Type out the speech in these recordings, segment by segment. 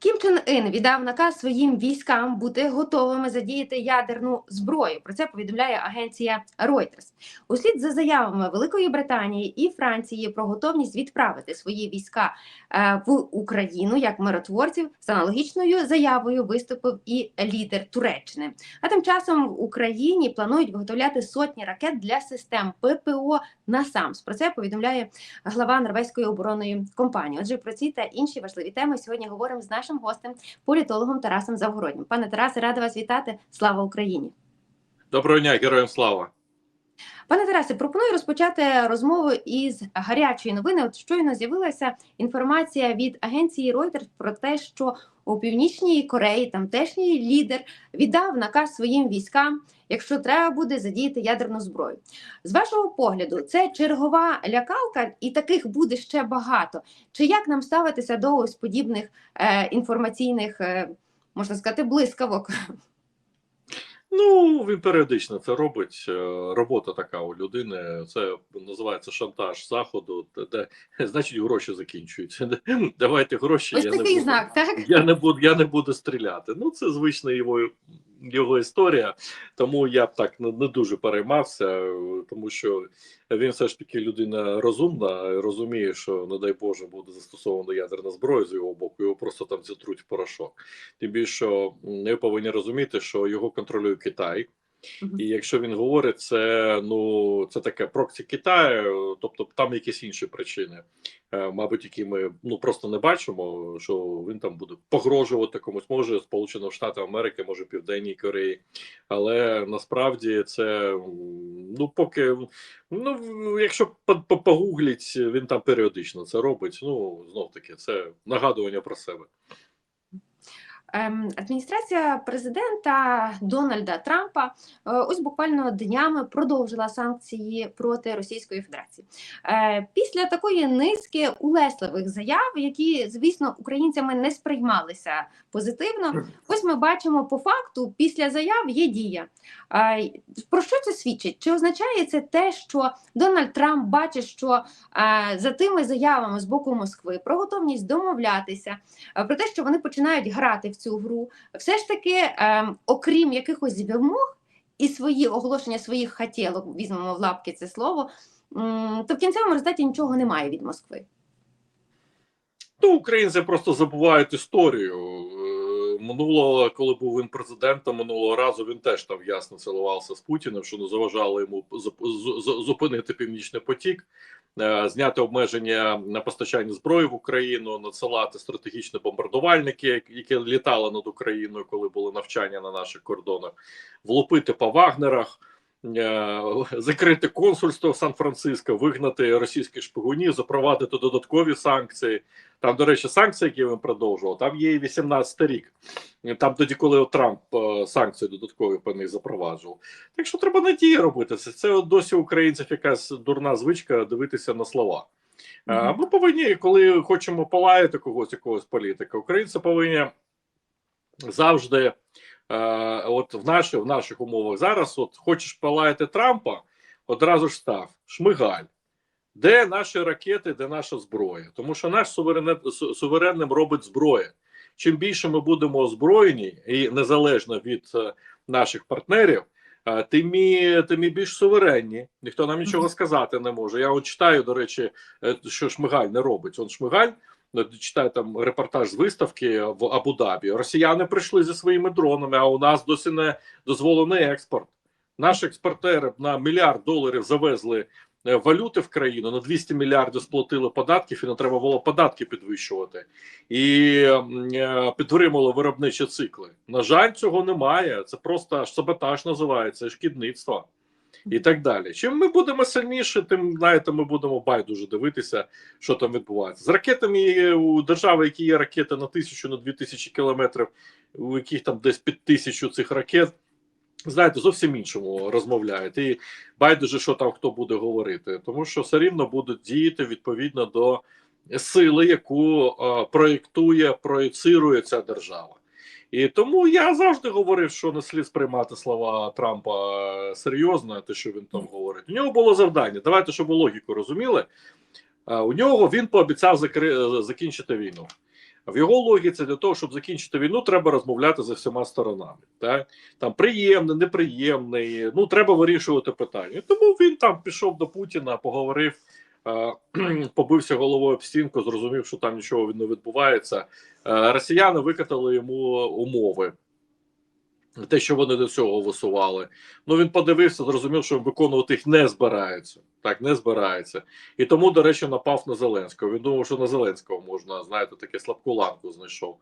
Кім Чен Ін віддав наказ своїм військам бути готовими задіяти ядерну зброю. Про це повідомляє агенція Reuters. Услід за заявами Великої Британії і Франції про готовність відправити свої війська е, в Україну як миротворців з аналогічною заявою виступив і лідер Туреччини. А тим часом в Україні планують виготовляти сотні ракет для систем ППО НАСАМС. Про це повідомляє глава норвезької оборонної компанії. Отже, про ці та інші важливі теми сьогодні говоримо з нашим гостем, політологом Тарасом Завгороднім. Пане Тарасе, рада вас вітати. Слава Україні! Доброго дня, героям слава. Пане Тарасе, пропоную розпочати розмову із гарячої новини. От щойно з'явилася інформація від агенції Reuters про те, що у північній Кореї тамтешній лідер віддав наказ своїм військам, якщо треба буде задіяти ядерну зброю. З вашого погляду, це чергова лякалка, і таких буде ще багато. Чи як нам ставитися до ось подібних е, інформаційних, е, можна сказати, блискавок? Ну, він періодично це робить. Е, Робота така у людини. Це називається шантаж заходу, де, де значить гроші закінчуються. Давайте гроші. Ось я не буду, знак, так? Я не буду, я не буду стріляти. Ну, це звичний його його історія. Тому я б так не, дуже переймався, тому що він все ж таки людина розумна, розуміє, що, не дай Боже, буде застосовано ядерна зброя з його боку, його просто там зітруть в порошок. Тим більше ми повинні розуміти, що його контролює Китай. І якщо він говорить, це ну це таке проксі Китаю, тобто там якісь інші причини, е, мабуть, які ми ну просто не бачимо, що він там буде погрожувати комусь, може Сполучених Штатів Америки, може Південній Кореї, але насправді це ну поки ну якщо по- по- погугліть, він там періодично це робить. Ну знов таки, це нагадування про себе. Ем, Адміністрація президента Дональда Трампа е, ось буквально днями продовжила санкції проти Російської Федерації. Е, Після такої низки улесливих заяв, які, звісно, українцями не сприймалися позитивно. Ось ми бачимо по факту, після заяв є дія. Е, Про що це свідчить? Чи означає це те, що Дональд Трамп бачить, що за тими заявами з боку Москви про готовність домовлятися? про те, що вони починають грати в цю гру, все ж таки, е, окрім якихось вимог і свої оголошення своїх хотілок, візьмемо в лапки це слово, то в кінцевому результаті нічого немає від Москви. Ну, українці просто забувають історію. Е, Минулого, коли був він президентом, минулого разу він теж там ясно цілувався з Путіним, що не заважало йому зупинити північний потік, зняти обмеження на постачання зброї в Україну, надсилати стратегічні бомбардувальники, які літали над Україною, коли були навчання на наших кордонах, влупити по Вагнерах. Е, Закрити консульство в Сан-Франциско, вигнати російських шпигунів, запровадити додаткові санкції. Там, до речі, санкції, які він продовжував, там є і 18 рік. Там тоді, коли Трамп е, санкції додаткові по них запроваджував. Так що треба надії робити це. Це досі українців якась дурна звичка дивитися на слова. А Мгм. Ми повинні, коли хочемо полаяти когось, якогось політика, українці повинні завжди, от в наших, в наших умовах зараз, от хочеш полаяти Трампа, одразу ж став Шмигаль. Де наші ракети, де наша зброя? Тому що наш суверен, суверенним робить зброя. Чим більше ми будемо озброєні і незалежно від е, наших партнерів, е, тим і, тим і більш суверенні. Ніхто нам нічого сказати не може. Я от читаю, до речі, е, що Шмигаль не робить. Он Шмигаль читаю там репортаж з виставки в Абу-Дабі. Росіяни прийшли зі своїми дронами, а у нас досі не дозволений експорт. Наші експортери на мільярд доларів завезли е, валюти в країну на 200 мільярдів сплатили податків, і не треба було податки підвищувати, і е, підтримали виробничі цикли. На жаль, цього немає. Це просто саботаж називається шкідництво. І так далі. Чим ми будемо сильніші, тим знаєте, ми будемо байдуже дивитися, що там відбувається. З ракетами у держави, які є ракети на тисячу, на дві тисячі кілометрів, у яких там десь під тисячу цих ракет. Знаєте, зовсім іншому розмовляють. І байдуже, що там хто буде говорити, тому що все рівно будуть діяти відповідно до сили, яку е, проєктує, проєцирує ця держава. І тому я завжди говорив, що не слід сприймати слова Трампа е, серйозно, те, що він там говорить. У нього було завдання. Давайте, щоб ви логіку розуміли. Е, У нього він пообіцяв закри... е, закінчити війну. В його логіці для того, щоб закінчити війну, треба розмовляти за всіма сторонами. Так? Там приємний, неприємний. Ну треба вирішувати питання. Тому він там пішов до Путіна, поговорив, побився головою об стінку, зрозумів, що там нічого не відбувається. Е, Росіяни викатали йому умови. Те, що вони до цього висували. Ну він подивився, зрозумів, що виконувати їх не збирається. Так, не збирається. І тому, до речі, напав на Зеленського. Він думав, що на Зеленського можна, знаєте, таке слабку ланку знайшов.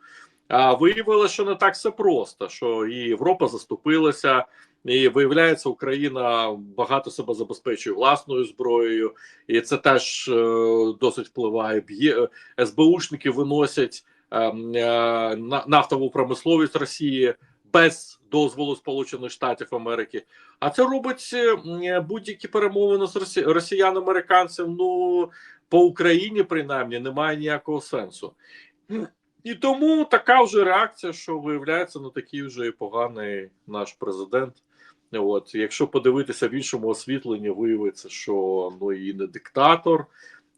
А виявилося, що не так все просто, що і Європа заступилася, і виявляється, Україна багато себе забезпечує власною зброєю, і це теж е, досить впливає. Б'є СБУшники виносять е, е, на- нафтову промисловість Росії без дозволу Сполучених Штатів Америки. А це робить е, будь-які перемовини з росі... росіян-американцем. Ну по Україні, принаймні, немає ніякого сенсу. І тому така вже реакція, що виявляється, не такий вже і поганий наш президент. От, якщо подивитися в іншому освітленні, виявиться, що ну і не диктатор.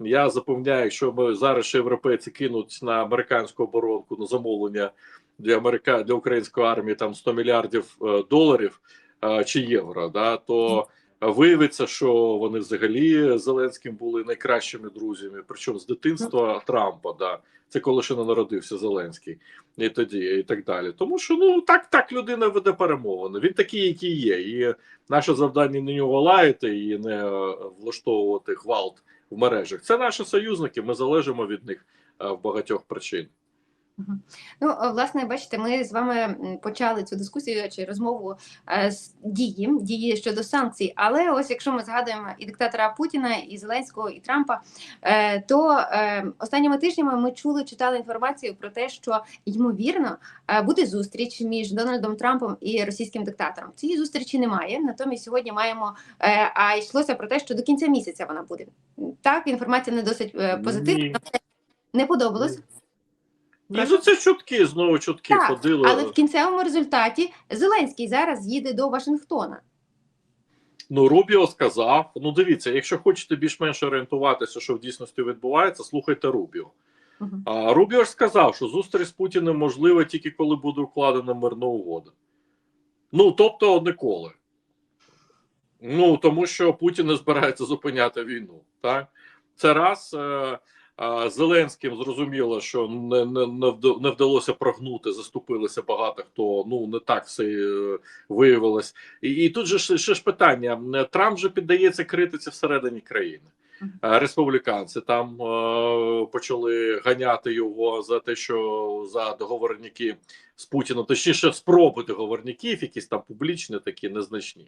Я запевняю, якщо ми зараз ще європейці кинуть на американську оборонку на замовлення для Америка для української армії там 100 мільярдів е, доларів е, чи євро, да то виявиться, що вони взагалі з Зеленським були найкращими друзями, причому з дитинства Трампа. Да, це коли ще не народився Зеленський, і тоді, і так далі. Тому що ну так, так людина веде перемовини. Він такий, який є. І наше завдання не нього лаяти і не е, влаштовувати гвалт в мережах. Це наші союзники. Ми залежимо від них е, в багатьох причин. Ну, е, власне, бачите, ми з вами почали цю дискусію чи розмову е, з дії, дії щодо санкцій. Але ось якщо ми згадуємо і диктатора Путіна, і Зеленського, і Трампа, е, то останніми тижнями ми чули, читали інформацію про те, що ймовірно буде зустріч між Дональдом Трампом і російським диктатором. Цієї зустрічі немає. Натомість сьогодні маємо а йшлося про те, що до кінця місяця вона буде. Так, інформація не досить позитивна. Не подобалось. Ні, ну це чутки, знову чутки Так, ходили. Але в кінцевому результаті Зеленський зараз їде до Вашингтона. Ну, Рубіо сказав: ну, дивіться, якщо хочете більш-менш орієнтуватися, що в дійсності відбувається, слухайте Рубіо. Мгм. А Рубіо ж сказав, що зустріч з Путіним можлива тільки коли буде укладена мирна угода. Ну, тобто, ніколи. Ну, тому що Путін не збирається зупиняти війну. Так? Це раз. Е, Зеленським зрозуміло, що не, не, не вдалося прогнути, заступилися багато хто. Ну не так все е, виявилось. І, і тут же ще, ще ж питання: Трамп же піддається критиці всередині країни. Республіканці там е, почали ганяти його за те, що за договорники з Путіним, точніше, спроби договорників, якісь там публічні, такі незначні.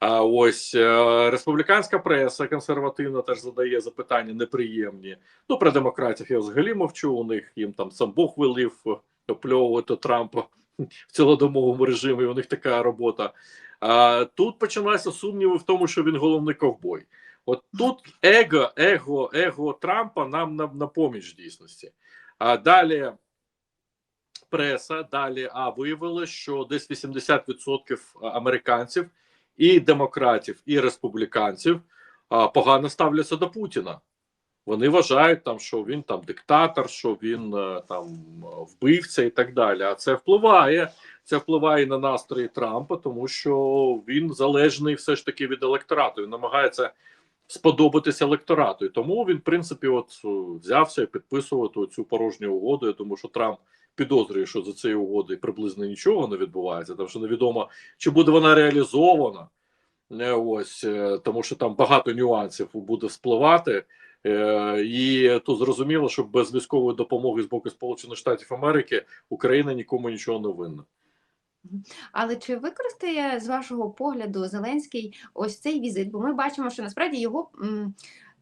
А ось е, республіканська преса консервативна теж задає запитання неприємні. Ну про демократів я взагалі мовчу. У них їм там сам Бог вилив е, опльовувати Трампа в цілодомовому режимі. У них така робота. А тут почалися сумніви в тому, що він головний ковбой. От тут его, его, его Трампа нам на, на поміч дійсності. А далі преса, далі а виявилось, що десь 80% американців і демократів, і республіканців погано ставляться до Путіна. Вони вважають там, що він там диктатор, що він е, там вбивця і так далі. А це впливає. Це впливає на настрої Трампа, тому що він залежний все ж таки від електорату. Він намагається сподобатися електорату. І тому він, в принципі, от е, взявся підписувати цю порожню угоду. Я думаю, що Трамп підозрює, що за цією угодою приблизно нічого не відбувається, тому що невідомо, чи буде вона реалізована. Е, Ось е, тому, що там багато нюансів буде вспливати. І то зрозуміло, що без військової допомоги з боку Сполучених Штатів Америки Україна нікому нічого не винна. Але чи використає з вашого погляду Зеленський ось цей візит? Бо ми бачимо, що насправді його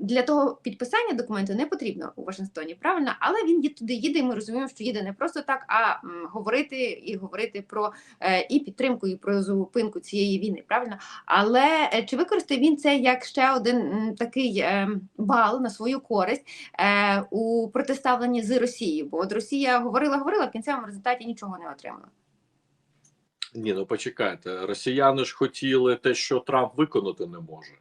для того підписання документу не потрібно у Вашингтоні, правильно? Але він туди їде, і ми розуміємо, що їде не просто так, а говорити і говорити про е, і підтримку, і про зупинку цієї війни, правильно? Але е, чи використає він це як ще один такий е, бал на свою користь у протиставленні з Росією? Бо от Росія говорила, говорила, в кінцевому результаті нічого не отримала. Ні, ну почекайте, росіяни ж хотіли те, що Трамп виконати не може.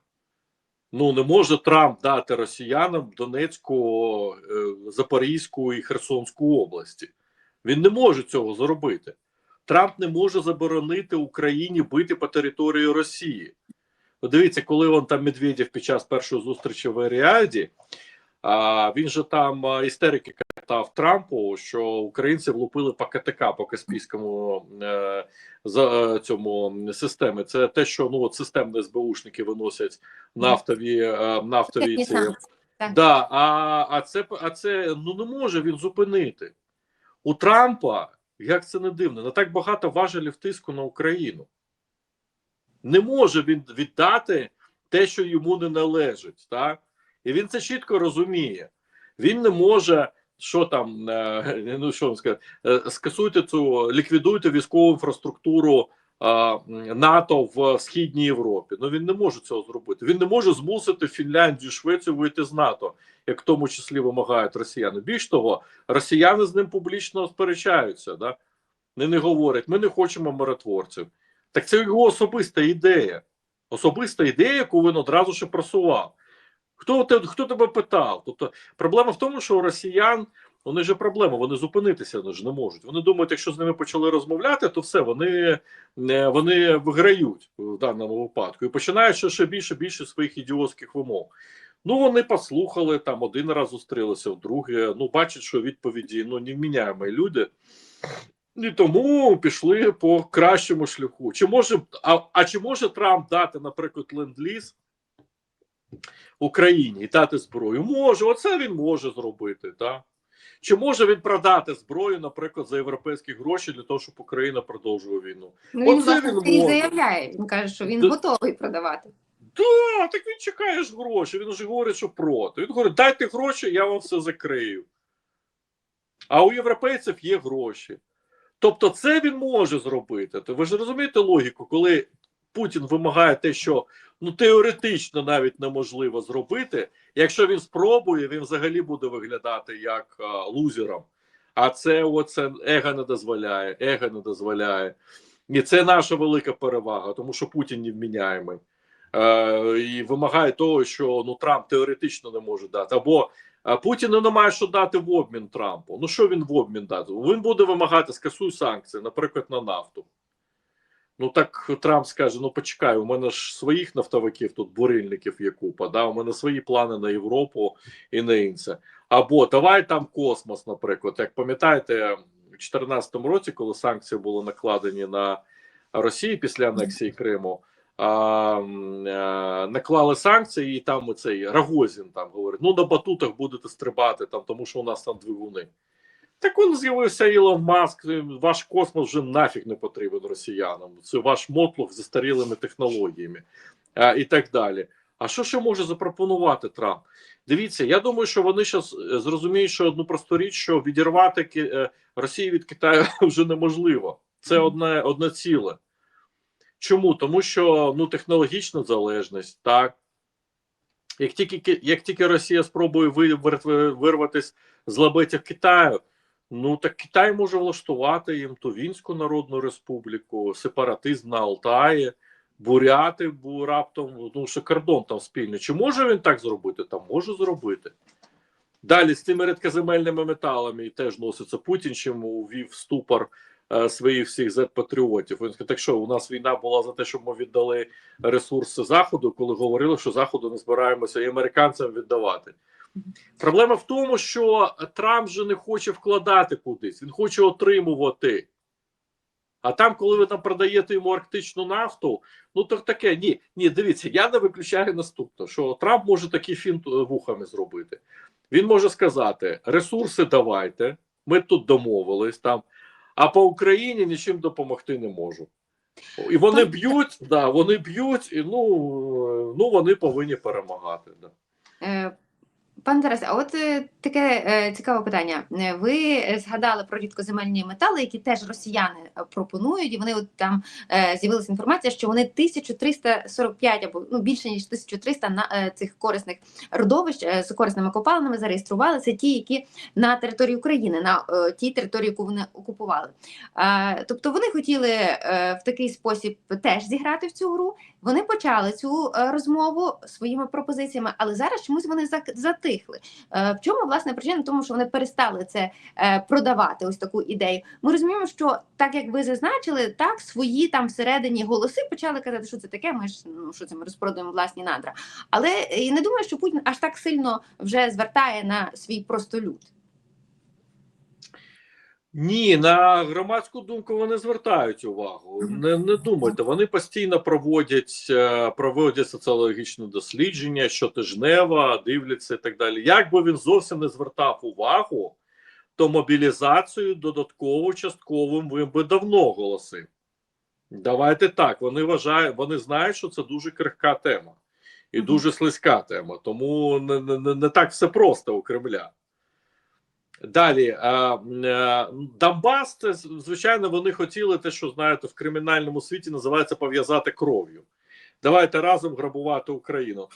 Ну не може Трамп дати росіянам Донецьку, е, Запорізьку і Херсонську області. Він не може цього зробити. Трамп не може заборонити Україні бити по території Росії. Дивіться, коли он там Медведєв під час першої зустрічі в Аріаді, він же там істерики катав Трампу, що українці влупили по КТК по Каспійському е, за е, цьому системи. Це те, що ну от системні СБУшники виносять нафтові е, нафтові ці. Да, а, а це а це ну не може він зупинити у Трампа. Як це не дивно, не так багато важелів тиску на Україну. Не може він віддати те, що йому не належить, так? І він це чітко розуміє. Він не може, що там, е, ну що сказати, е, скасуйте цю, ліквідуйте військову інфраструктуру е, НАТО в Східній Європі. Ну він не може цього зробити. Він не може змусити Фінляндію, Швецію вийти з НАТО, як в тому числі вимагають росіяни. Більш того, росіяни з ним публічно сперечаються. Да? Вони не говорять, ми не хочемо миротворців. Так це його особиста ідея. Особиста ідея, яку він одразу ж просував. Хто, хто тебе питав? Тобто проблема в тому, що у росіян вони ж проблема, вони зупинитися вони ж не можуть. Вони думають, якщо з ними почали розмовляти, то все, вони, е, вони виграють в даному випадку і починають ще, ще більше більше своїх ідіотських вимог. Ну, вони послухали там один раз зустрілися, вдруге. Ну, бачать, що відповіді ну невміняємо люди. І тому пішли по кращому шляху. Чи може, а, а чи може Трамп дати, наприклад, ленд-ліз Україні і дати зброю? Може, оце він може зробити. Так? Чи може він продати зброю, наприклад, за європейські гроші для того, щоб Україна продовжувала війну? Ну, він власне він і може. заявляє. Він каже, що він Да. готовий продавати. Да, так він чекає ж гроші. Він вже говорить, що проти. Він говорить, дайте гроші, я вам все закрию. А у європейців є гроші. Тобто, це він може зробити. То ви ж розумієте логіку, коли Путін вимагає те, що ну теоретично навіть неможливо зробити. Якщо він спробує, він взагалі буде виглядати як а, лузером. А це оце его не дозволяє, его не дозволяє. І це наша велика перевага, тому що Путін невміняємий. Е, і вимагає того, що ну Трамп теоретично не може дати. Або е, Путіну немає що дати в обмін Трампу. Ну що він в обмін дати? Він буде вимагати скасуй санкції, наприклад, на нафту. Ну так Трамп скаже: ну почекай, у мене ж своїх нафтовиків тут бурильників є купа. Да? У мене свої плани на Європу і на інше. Або давай там космос, наприклад. Як пам'ятаєте, у 2014 році, коли санкції були накладені на Росію після анексії Криму, а, е, наклали санкції, і там цей Рагозін там говорить: ну на батутах будете стрибати, там, тому що у нас там двигуни. Так он з'явився Ілон Маск. Ваш космос вже нафіг не потрібен росіянам. Це ваш мотлох з застарілими технологіями а, і так далі. А що ще може запропонувати Трамп? Дивіться, я думаю, що вони зараз зрозуміють, що одну просту річ, що відірвати Ки- е, Росію від Китаю вже неможливо. Це одне, одне ціле. Чому? Тому що ну, технологічна залежність, так. Як тільки, як тільки Росія спробує вир- вирватися з лабетів Китаю, ну так Китай може влаштувати їм Тувінську Народну Республіку, сепаратизм на Алтаї, буряти бу раптом, ну що кордон там спільний. Чи може він так зробити? Там може зробити. Далі з цими рідкоземельними металами теж носиться Путін, чим увів ступор е, своїх всіх зет-патріотів. Він сказав, так що у нас війна була за те, щоб ми віддали ресурси Заходу, коли говорили, що Заходу не збираємося і американцям віддавати. Проблема в тому, що Трамп же не хоче вкладати кудись, він хоче отримувати. А там, коли ви там продаєте йому арктичну нафту, ну то таке. Ні, ні, дивіться, я не виключаю наступне, що Трамп може такий фінт е, вухами зробити. Він може сказати: ресурси давайте, ми тут домовились там, а по Україні нічим допомогти не можу. І вони б'ють, да, вони б'ють, і ну, е, ну вони повинні перемагати. Да. Пане Тарасе, а от е, таке е, цікаве питання. Е, Ви е, згадали про рідкоземельні метали, які теж росіяни пропонують, і вони от там е, з'явилася інформація, що вони 1345 або ну більше ніж 1300 на е, цих корисних родовищ е, з корисними копалинами зареєстрували. Це ті, які на території України, на е, тій території, яку вони окупували. Е, тобто вони хотіли е, в такий спосіб теж зіграти в цю гру. Вони почали цю е, розмову своїми пропозиціями, але зараз чомусь вони зак- затихли. Е, В чому власне причина? Тому що вони перестали це е, продавати. Ось таку ідею. Ми розуміємо, що так як ви зазначили, так свої там всередині голоси почали казати, що це таке. Ми ж ну що це ми розпродаємо власні надра. Але я не думаю, що Путін аж так сильно вже звертає на свій простолюд. Ні, на громадську думку вони звертають увагу. Не, не думайте, вони постійно проводять, е, проводять соціологічні дослідження щотижнево, дивляться і так далі. Якби він зовсім не звертав увагу, то мобілізацію додатково частковим він би давно оголосив. Давайте так. Вони вважають, вони знають, що це дуже крихка тема і дуже слизька тема. Тому не, не- не так все просто у Кремля. Далі е, е, Донбас, звичайно, вони хотіли те, що знаєте, в кримінальному світі називається пов'язати кров'ю. Давайте разом грабувати Україну.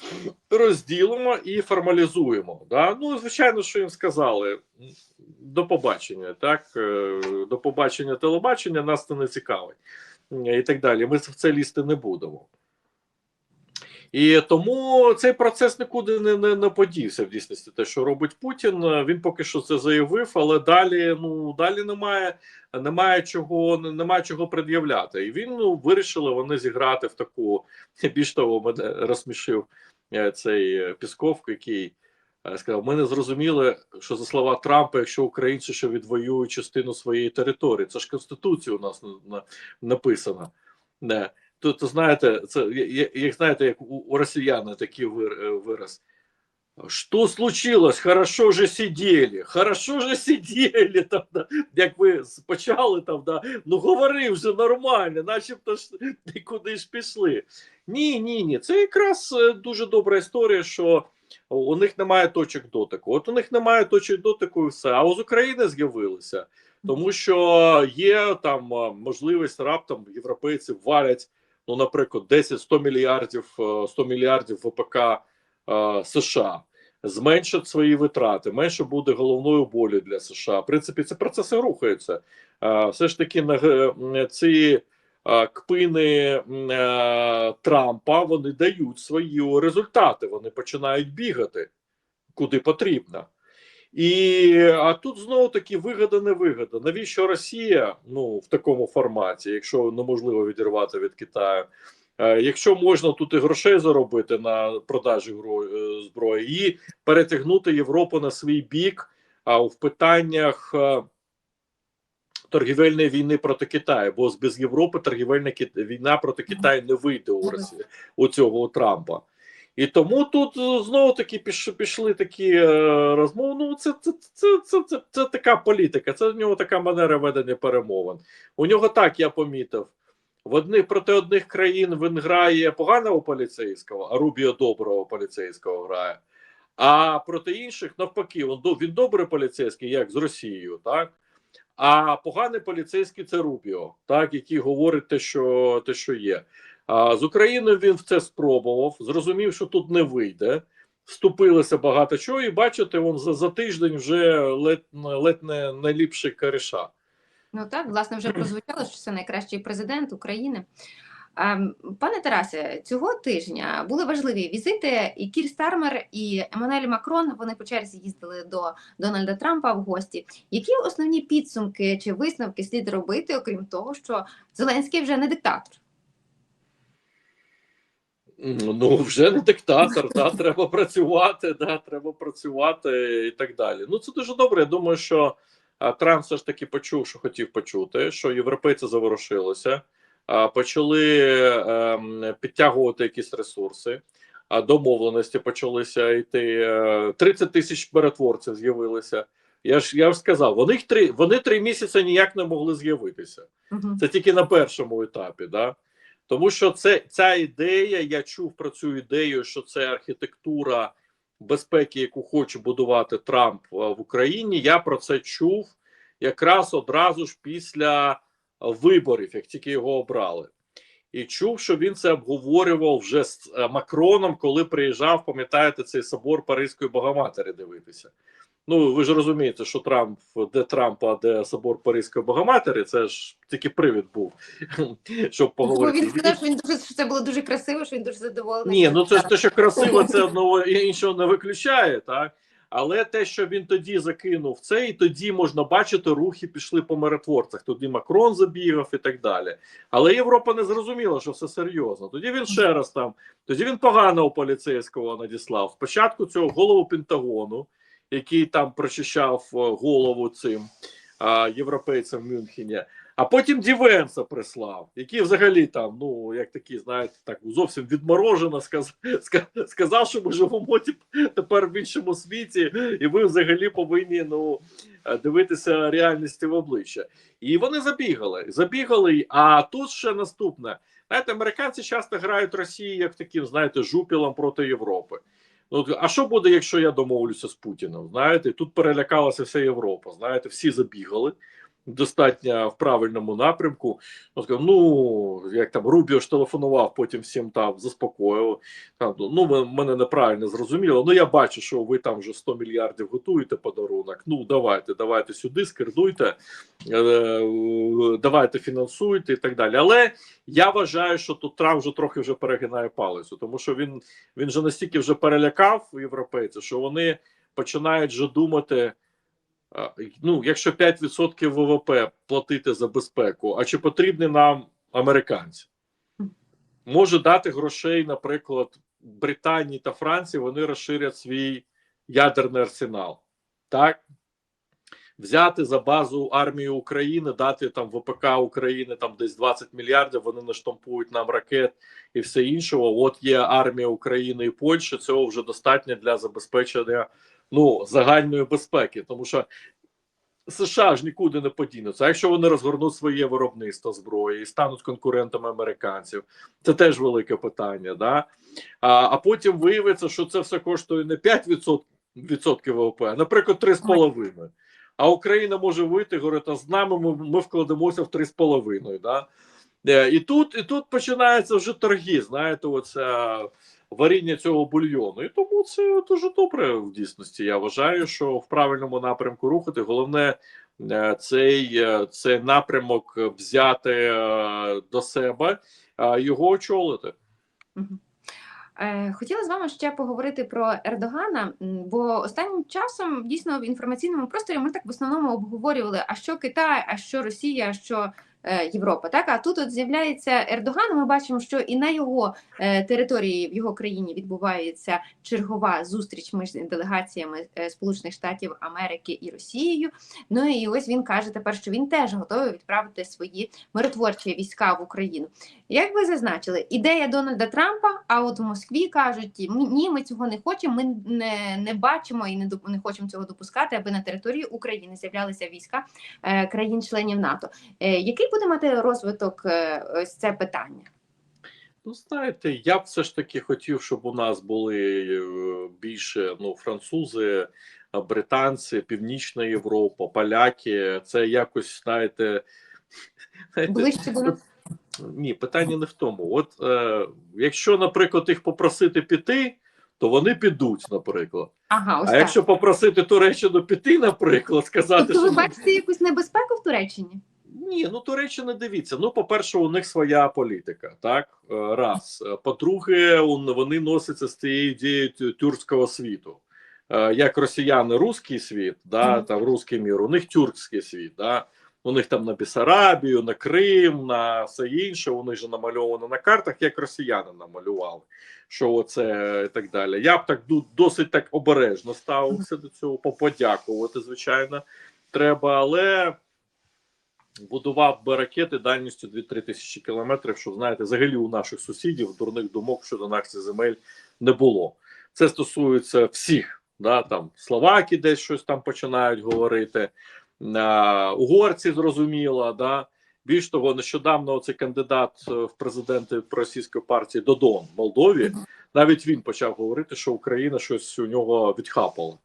Розділимо і формалізуємо. Да? Ну, звичайно, що їм сказали. До побачення, так Е, до побачення телебачення, нас це не цікавить. І так далі. Ми в це лізти не будемо. І тому цей процес нікуди не, не, не подівся в дійсності. Те, що робить Путін, він поки що це заявив, але далі ну далі немає, немає чого, немає чого пред'являти. І він ну вирішили вони зіграти в таку більш того, мене розсмішив е, цей е, Пісков, який е, сказав: ми не зрозуміли, що за слова Трампа, якщо українці ще відвоюють частину своєї території, це ж конституція у нас на, на, написана. Не. То, то знаєте, це як знаєте, як у, у росіян такий е, вираз. Що случилось? Хорошо же сиділи, хорошо же сиділи там, да. як ви почали там, да. ну говори вже нормально, начебто ж нікуди ж пішли. Ні, ні, ні. Це якраз е, дуже добра історія, що у них немає точок дотику. От у них немає точок дотику і все. А з України з'явилися, тому що є там можливість раптом європейці валять, ну, наприклад, 10-100 мільярдів, е, 100 мільярдів ВПК е, США. Зменшать свої витрати, менше буде головною болю для США. В принципі, ці процеси рухаються. Е, Все ж таки, на ці е, кпини е, Трампа вони дають свої результати. Вони починають бігати куди потрібно. І а тут знову таки вигода не вигода. Навіщо Росія ну в такому форматі, якщо неможливо відірвати від Китаю? Е, Якщо можна тут і грошей заробити на продажі е, зброї і перетягнути Європу на свій бік, а в питаннях е, торгівельної війни проти Китаю, бо без Європи торгівельна війна проти Китаю не вийде у Росії у цього у Трампа. І тому тут е, знову таки пішли такі е, розмови. Ну, це, це, це, це, це, це така політика, це в нього така манера ведення перемовин. У нього так я помітив. В одних проти одних країн він грає поганого поліцейського, а Рубіо доброго поліцейського грає. А проти інших, навпаки, він, він добрий поліцейський, як з Росією, так? А поганий поліцейський це Рубіо, так, який говорить те, що, те, що є. А з Україною він в це спробував, зрозумів, що тут не вийде. Вступилося багато чого, і бачите, він за, за тиждень вже ледь, ледь не найліпший коріша. Ну так, власне, вже прозвучало, що це найкращий президент України. Ем, Пане Тарасе, цього тижня були важливі візити, і Кір Стармер, і Еммануель Макрон. Вони по черзі їздили до Дональда Трампа в гості. Які основні підсумки чи висновки слід робити, окрім того, що Зеленський вже не диктатор? Ну, вже не диктатор, да, треба працювати, да, треба працювати і так далі. Ну, це дуже добре. Я думаю, що Трамп все ж таки почув, що хотів почути, що європейці заворушилися, почали ем, підтягувати якісь ресурси, а домовленості почалися йти. Е, 30 тисяч миротворців з'явилися. Я ж я ж сказав, вони, три, вони три місяці ніяк не могли з'явитися. Це тільки на першому етапі, да? Тому що це ця ідея, я чув про цю ідею, що це архітектура безпеки, яку хоче будувати Трамп е, в Україні, я про це чув якраз одразу ж після виборів, як тільки його обрали. І чув, що він це обговорював вже з е, Макроном, коли приїжджав, пам'ятаєте, цей собор Паризької Богоматері дивитися. Ну, ви ж розумієте, що Трамп, де Трамп, а де собор Паризької Богоматері, це ж тільки привід був, щоб поговорити. він сказав, що він дуже що це було дуже красиво, що він дуже задоволений. Ні, ну це ж те, що красиво, це одного іншого не виключає, так. Але те, що він тоді закинув це, і тоді можна бачити, рухи пішли по миротворцях. Тоді Макрон забігав і так далі. Але Європа не зрозуміла, що все серйозно. Тоді він ще раз там, тоді він поганого поліцейського надіслав. Спочатку цього голову Пентагону, який там прочищав е, голову цим а, європейцям в Мюнхені. А потім Дівенса прислав, який взагалі там, ну як такі, знаєте, так зовсім відморожено сказав, сказав, що ми живемо тепер в іншому світі, і ви взагалі повинні ну е, дивитися реальності в обличчя. І вони забігали, забігали. А тут ще наступне. Знаєте, американці часто грають Росії як таким, знаєте, жупілом проти Європи. Ну, а що буде, якщо я домовлюся з Путіним? Знаєте, тут перелякалася вся Європа. Знаєте, всі забігали достатньо в правильному напрямку. Ну, сказав, ну як там Рубіо ж телефонував, потім всім там заспокоїв. Там, ну, ви мене неправильно зрозуміло. Ну я бачу, що ви там вже 100 мільярдів готуєте подарунок. Ну давайте, давайте сюди, скердуйте, е, давайте фінансуйте і так далі. Але я вважаю, що тут Трамп вже трохи вже перегинає палицю, тому що він, він же настільки вже перелякав європейців, що вони починають вже думати. Ну, якщо 5% ВВП платити за безпеку, а чи потрібні нам американці? Може дати грошей, наприклад, Британії та Франції, вони розширять свій ядерний арсенал. Так? Взяти за базу армію України, дати там ВПК України там десь 20 мільярдів, вони наштампують нам ракет і все іншого. От є армія України і Польщі, цього вже достатньо для забезпечення ну, загальної безпеки, тому що США ж нікуди не подінуться. А якщо вони розгорнуть своє виробництво зброї і стануть конкурентами американців, це теж велике питання. Да? А, а потім виявиться, що це все коштує не 5% відсотків ВВП, а, наприклад, 3,5%. А Україна може вийти і говорити, а з нами ми, ми вкладемося в 3,5%. Да? Е, І тут, і тут починаються вже торги, знаєте, оця варіння цього бульйону. І тому це дуже добре в дійсності. Я вважаю, що в правильному напрямку рухати. Головне е, цей, е, цей напрямок взяти е, до себе, його очолити. Хотіла з вами ще поговорити про Ердогана, бо останнім часом дійсно в інформаційному просторі ми так в основному обговорювали, а що Китай, а що Росія, а що Європа. Так, а тут от з'являється Ердоган. Ми бачимо, що і на його е, території в його країні відбувається чергова зустріч між делегаціями е, Сполучених Штатів Америки і Росією. Ну і ось він каже тепер, що він теж готовий відправити свої миротворчі війська в Україну. Як ви зазначили, ідея Дональда Трампа, а от в Москві кажуть, «М- ні, ми цього не хочемо, ми не, не бачимо і не, не хочемо цього допускати, аби на території України з'являлися війська е, країн-членів НАТО. Е, який буде мати розвиток е, ось це питання? Ну, знаєте, я б все ж таки хотів, щоб у нас були е, більше ну, французи, британці, Північна Європа, поляки. Це якось, знаєте, Ближче до нас? Ні, питання не в тому. От е, якщо, наприклад, їх попросити піти, то вони підуть, наприклад. Ага, ось А так. якщо попросити Туреччину піти, наприклад, сказати, Тобто ви бачите якусь небезпеку в Туреччині? Ні, ну Туреччина дивіться. Ну, по-перше, у них своя політика, так Е, раз. Е, По-друге, вони носяться з цією ідеєю тюркського світу. Е, Як росіяни, руський світ, да, там руський мір, у них тюркський світ, да. У них там на Бісарабію, на Крим, на все інше. У них же намальовано на картах, як росіяни намалювали. Що оце і так далі. Я б так досить так обережно ставився до цього, поподякувати, звичайно, треба, але будував би ракети дальністю 2-3 тисячі кілометрів, щоб знаєте, взагалі у наших сусідів дурних думок щодо наших земель не було. Це стосується всіх. Да, там Словаки десь щось там починають говорити, а, угорці зрозуміло, да. Більш того, нещодавно цей кандидат е, в президенти російської партії Додон в Молдові навіть він почав говорити, що Україна щось у нього відхапала.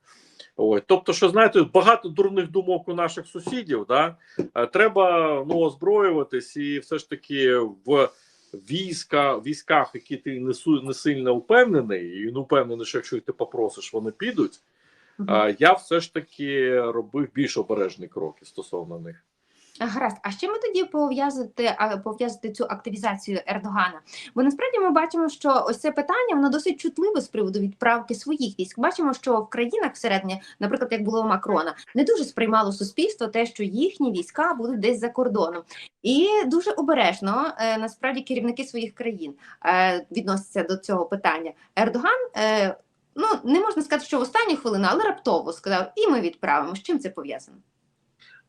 Ой, тобто, що знаєте, багато дурних думок у наших сусідів. Да? Е, Треба ну, озброюватись і все ж таки в війська, військах, які ти не, су- не сильно впевнений, і не впевнений, що якщо ти попросиш, вони підуть. А я все ж таки робив більш обережні кроки стосовно них. Гаразд, а чим ми тоді пов'язати пов'язати цю активізацію Ердогана? Бо насправді ми бачимо, що ось це питання воно досить чутливе з приводу відправки своїх військ. Бачимо, що в країнах всередині, наприклад, як було у Макрона, не дуже сприймало суспільство те, що їхні війська будуть десь за кордоном, і дуже обережно е, насправді керівники своїх країн е, відносяться до цього питання. Ердоган. Е, Ну, не можна сказати, що в останню хвилину, але раптово сказав, і ми відправимо. З чим це пов'язано?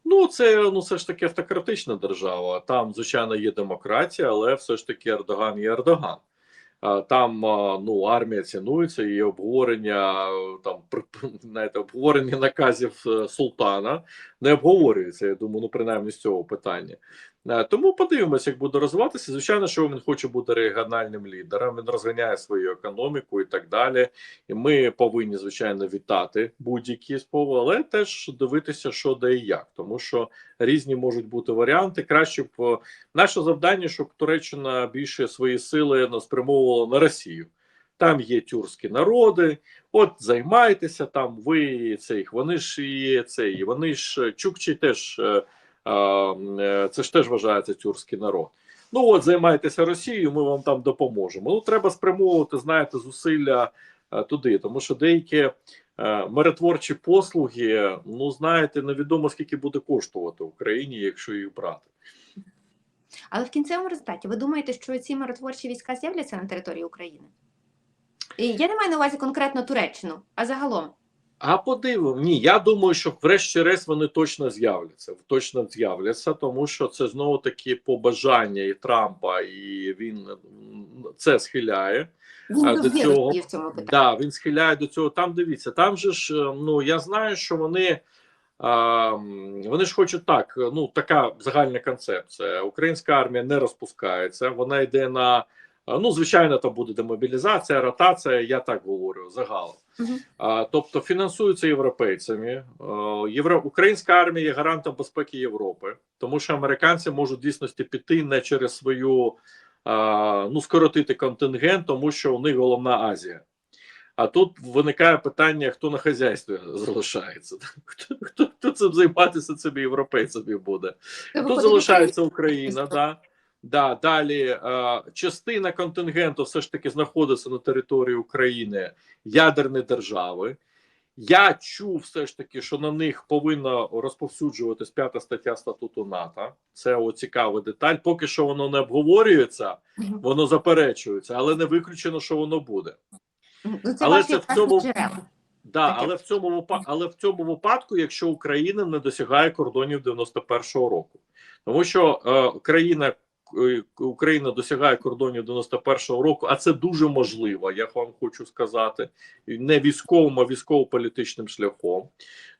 Ну, це ну все ж таки автократична держава. Там, звичайно, є демократія, але все ж таки Ердоган є Ердоган. Там ну армія цінується і обговорення там знаєте, обговорення наказів е, султана не обговорюється. Я думаю, ну принаймні з цього питання. Е, Тому подивимося, як буде розвиватися. Звичайно, що він хоче бути регіональним лідером. Він розганяє свою економіку і так далі. І ми повинні звичайно вітати будь-які спроби, але теж дивитися, що де і як, тому що різні можуть бути варіанти. Краще б наше завдання, щоб Туреччина більше свої сили спрямовувала на Росію. Там є тюркські народи, от займайтеся там. Ви цей, вони ж і цей, вони ж чукчі теж е, це ж теж вважається тюркський народ. Ну от займайтеся Росією, ми вам там допоможемо. Ну треба спрямовувати, знаєте, зусилля е, туди, тому що деякі е, миротворчі послуги, ну знаєте, невідомо скільки буде коштувати Україні, якщо їх брати. Але в кінцевому результаті ви думаєте, що ці миротворчі війська з'являться на території України? І я не маю на увазі конкретно Туреччину, а загалом. А подивимо, ні, я думаю, що врешті-решт вони точно з'являться. Точно з'являться, тому що це знову таки побажання і Трампа, і він це схиляє. Він А, до цього- в цьому питанні. Да, він схиляє до цього. Там дивіться, там же ж е, ну я знаю, що вони. А, вони ж хочуть так. Ну така загальна концепція. Українська армія не розпускається. Вона йде на ну, звичайно, там буде демобілізація, ротація. Я так говорю загалом. Тобто фінансуються європейцями. Е, Євро... Українська армія є гарантом безпеки Європи, тому що американці можуть в дійсності піти не через свою ну скоротити контингент, тому що у них головна Азія. А тут виникає питання, хто на хазяйстві залишається. Хто, хто, хто цим займатися цим європейцями буде? Тут залишається Україна. Україна, да. Да, далі е, частина контингенту все ж таки знаходиться на території України ядерні держави. Я чув все ж таки, що на них повинна розповсюджуватись п'ята стаття статуту НАТО. Це о, цікава деталь. Поки що воно не обговорюється, воно заперечується, але не виключено, що воно буде. Ну, Це Але це в цьому- Да, але в цьому але в цьому випадку, якщо Україна не досягає кордонів 91-го року, тому що е, країна Україна досягає кордонів 91-го року, а це дуже можливо, я вам хочу сказати, не військовим, а військово-політичним шляхом.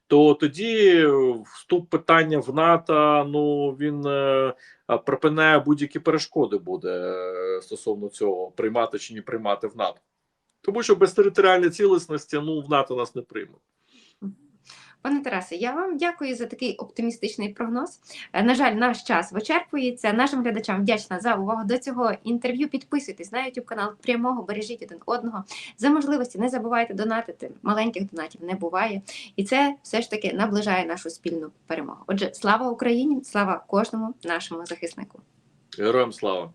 То тоді вступ питання в НАТО, ну він е, припиняє будь-які перешкоди буде е, стосовно цього, приймати чи не приймати в НАТО. Тому що без територіальної цілісності ну в НАТО нас не приймуть. Пане Тарасе, я вам дякую за такий оптимістичний прогноз. Е, На жаль, наш час вичерпується. Нашим глядачам вдячна за увагу до цього інтерв'ю. Підписуйтесь на YouTube канал прямого, бережіть один одного. За можливості не забувайте донатити. Маленьких донатів не буває. І це все ж таки наближає нашу спільну перемогу. Отже, слава Україні, слава кожному нашому захиснику. Героям слава!